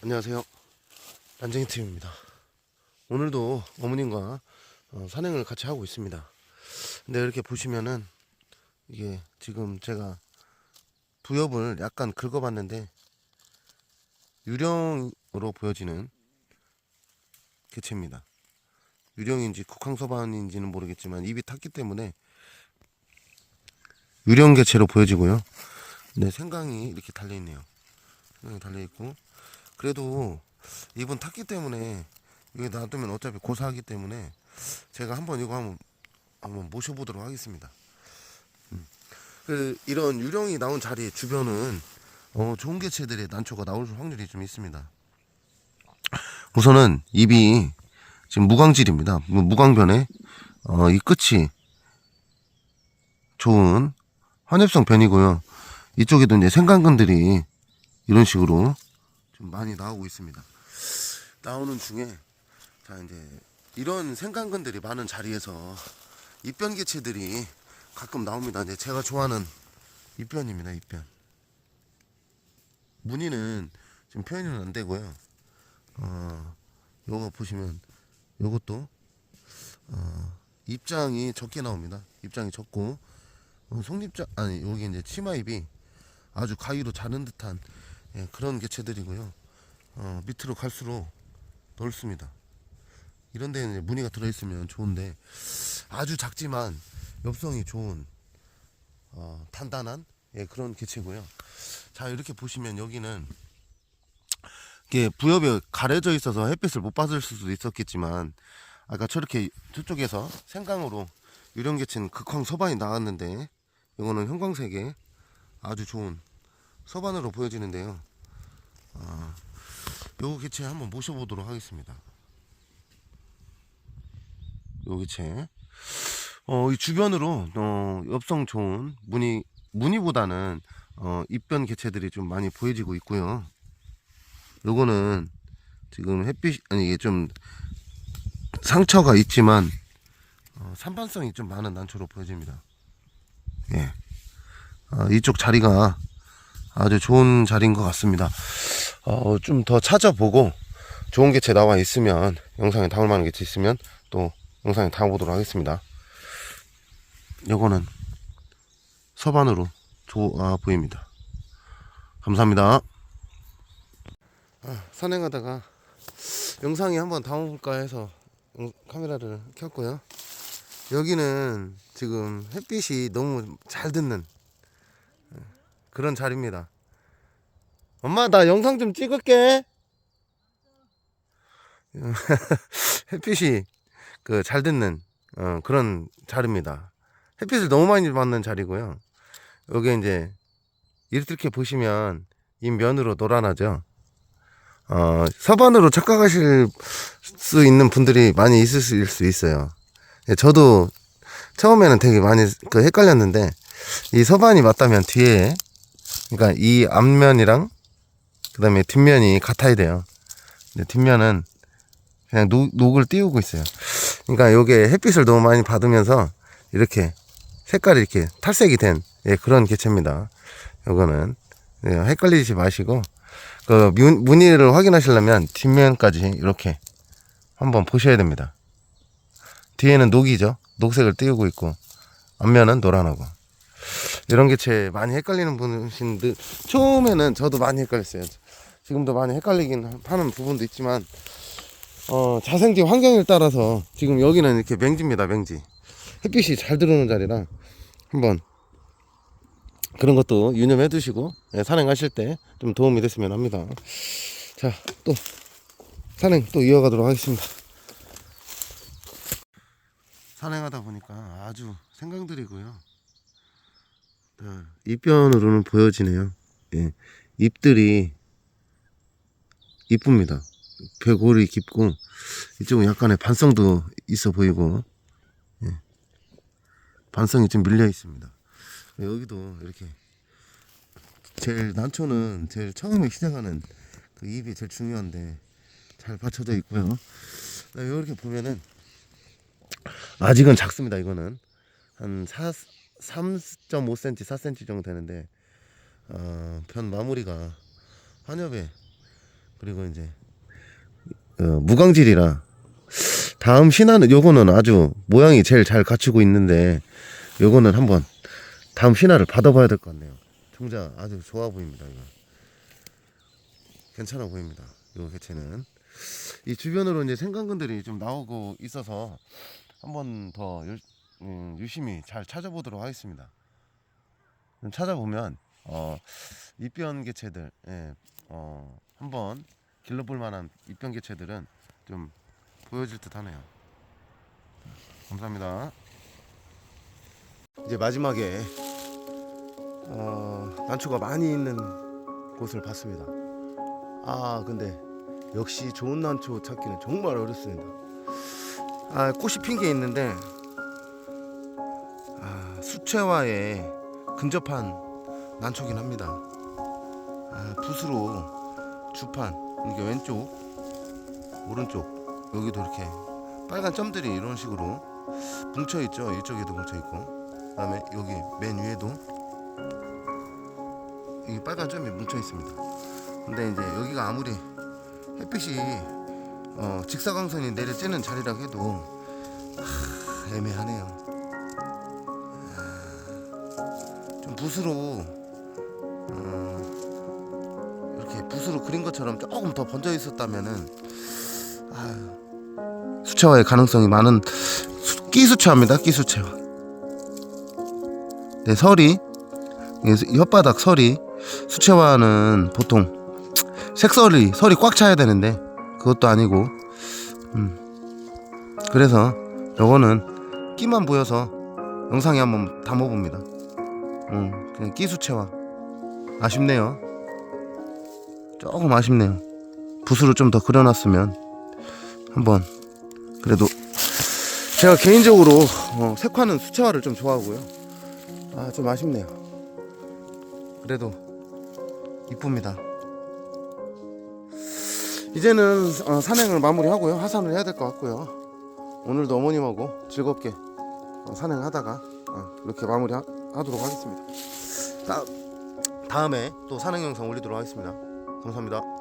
안녕하세요. 난쟁이 팀입니다. 오늘도 어머님과 어, 산행을 같이 하고 있습니다. 근데 이렇게 보시면은 이게 지금 제가 부엽을 약간 긁어봤는데 유령으로 보여지는 개체입니다. 유령인지 국황서반인지는 모르겠지만 입이 탔기 때문에 유령 개체로 보여지고요. 네, 생강이 이렇게 달려 있네요. 생강이 달려 있고 그래도 입은 탔기 때문에 이게 놔두면 어차피 고사하기 때문에 제가 한번 이거 한번 한번 모셔보도록 하겠습니다. 음. 그 이런 유령이 나온 자리 주변은 어, 좋은 개체들의 난초가 나올 확률이 좀 있습니다. 우선은 입이 지금 무광질입니다. 뭐 무광변에 어, 이 끝이 좋은 환엽성 변이고요. 이쪽에도 이제 생강근들이 이런 식으로 좀 많이 나오고 있습니다. 나오는 중에 자 이제 이런 생강근들이 많은 자리에서 입변 개체들이 가끔 나옵니다. 이제 제가 좋아하는 입변입니다. 입변. 무늬는 지금 표현은 안 되고요. 어, 요거 보시면 요것도 어, 입장이 적게 나옵니다. 입장이 적고 어, 속립장 아니 여기 이제 치마입이 아주 가위로 자른 듯한 예, 그런 개체들이고요. 어, 밑으로 갈수록 넓습니다. 이런 데는 무늬가 들어있으면 좋은데 아주 작지만 엽성이 좋은 어, 단단한 예, 그런 개체고요. 자 이렇게 보시면 여기는 이게 부엽에 가려져 있어서 햇빛을 못 받을 수도 있었겠지만 아까 저렇게 저쪽에서 생강으로 유령 개체는 극황 서반이 나왔는데 이거는 형광색의 아주 좋은 서반으로 보여지는데요. 아, 요 개체 한번 모셔보도록 하겠습니다. 요 개체. 어, 이 주변으로 어, 엽성 좋은 무늬 무늬보다는 어, 입변 개체들이 좀 많이 보여지고 있고요. 요거는 지금 햇빛 아니 이게 좀 상처가 있지만 어, 산반성이 좀 많은 난초로 보여집니다. 예. 아, 이쪽 자리가 아주 좋은 자리인 것 같습니다. 어, 좀 더 찾아보고 좋은 개체 나와 있으면 영상에 담을 만한 개체 있으면 또 영상에 담아보도록 하겠습니다. 요거는 서반으로 좋아 보입니다. 감사합니다. 아, 산행하다가 영상에 한번 담아볼까 해서 영- 카메라를 켰고요. 여기는 지금 햇빛이 너무 잘 듣는 그런 자리입니다. 엄마 나 영상 좀 찍을게. 햇빛이 그 잘 듣는 어, 그런 자리입니다. 햇빛을 너무 많이 받는 자리고요. 여기 이제 이렇게 보시면 이 면으로 노란하죠. 어, 서반으로 착각하실 수 있는 분들이 많이 있을 수 있어요. 예, 저도 처음에는 되게 많이 그 헷갈렸는데 이 서반이 맞다면 뒤에 그러니까 이 앞면이랑 그다음에 뒷면이 같아야 돼요. 근데 뒷면은 그냥 녹, 녹을 띄우고 있어요. 그러니까 요게 햇빛을 너무 많이 받으면서 이렇게 색깔이 이렇게 탈색이 된 예, 그런 개체입니다. 요거는 예, 헷갈리지 마시고 그 무- 무늬를 확인하시려면 뒷면까지 이렇게 한번 보셔야 됩니다. 뒤에는 녹이죠. 녹색을 띄우고 있고 앞면은 노란하고 이런 개체 많이 헷갈리는 분이신데 처음에는 저도 많이 헷갈렸어요. 지금도 많이 헷갈리긴 하는 부분도 있지만 어, 자생지 환경에 따라서 지금 여기는 이렇게 맹지입니다. 맹지 햇빛이 잘 들어오는 자리라 한번 그런 것도 유념해 두시고 예, 산행하실 때 좀 도움이 됐으면 합니다. 자, 또 산행 또 이어가도록 하겠습니다. 산행하다 보니까 아주 생강들이고요. 네, 입변으로는 보여지네요. 예, 잎들이 이쁩니다. 배골이 깊고 이쪽은 약간의 반성도 있어 보이고 예, 반성이 좀 밀려 있습니다. 여기도 이렇게 제일 난초는 제일 처음에 시작하는 그 잎이 제일 중요한데 잘 받쳐져 있고요. 이렇게 보면은 아직은 작습니다. 이거는 한 4, 3.5cm, 4cm 정도 되는데 어, 변 마무리가 환엽에 그리고 이제 어, 무광질이라 다음 신화는 요거는 아주 모양이 제일 잘 갖추고 있는데 요거는 한번 다음 신화를 받아봐야 될 것 같네요. 종자 아주 좋아 보입니다. 이거 괜찮아 보입니다. 요 개체는 이 주변으로 이제 생강근들이 좀 나오고 있어서 한 번 더 열, 음, 유심히 잘 찾아보도록 하겠습니다. 좀 찾아보면 어, 입변 개체들 예, 어, 한번 길러볼 만한 입변 개체들은 좀 보여질 듯 하네요. 감사합니다. 이제 마지막에 어, 난초가 많이 있는 곳을 봤습니다. 아 근데 역시 좋은 난초 찾기는 정말 어렵습니다. 아 꽃이 핀 게 있는데 아 수채화에 근접한 난초긴 합니다. 아 붓으로 주판 이게 왼쪽 오른쪽 여기도 이렇게 빨간 점들이 이런 식으로 뭉쳐 있죠. 이쪽에도 뭉쳐 있고 그다음에 여기 맨 위에도 이 빨간 점이 뭉쳐 있습니다. 근데 이제 여기가 아무리 햇빛이 어, 직사광선이 내려쬐는 자리라고 해도 하, 애매하네요. 붓으로 어, 이렇게 붓으로 그린 것처럼 조금 더 번져 있었다면은 아, 수채화의 가능성이 많은 수, 끼수채화입니다. 끼수채화. 네, 이 혓바닥 설이 수채화는 보통 색설이 설이 꽉 차야 되는데 그것도 아니고 음 그래서 요거는 끼만 보여서 영상에 한번 담아봅니다 음 그냥 끼수채화. 아쉽네요. 조금 아쉽네요. 붓으로 좀 더 그려놨으면 한번 그래도 제가 개인적으로 어, 색화는 수채화를 좀 좋아하고요. 아 좀 아쉽네요. 그래도 이쁩니다. 이제는 어, 산행을 마무리하고요. 하산을 해야 될 것 같고요. 오늘도 어머님하고 즐겁게 어, 산행하다가 어, 이렇게 마무리 하도록 하겠습니다. 다, 다음에 또 산행 영상 올리도록 하겠습니다. 감사합니다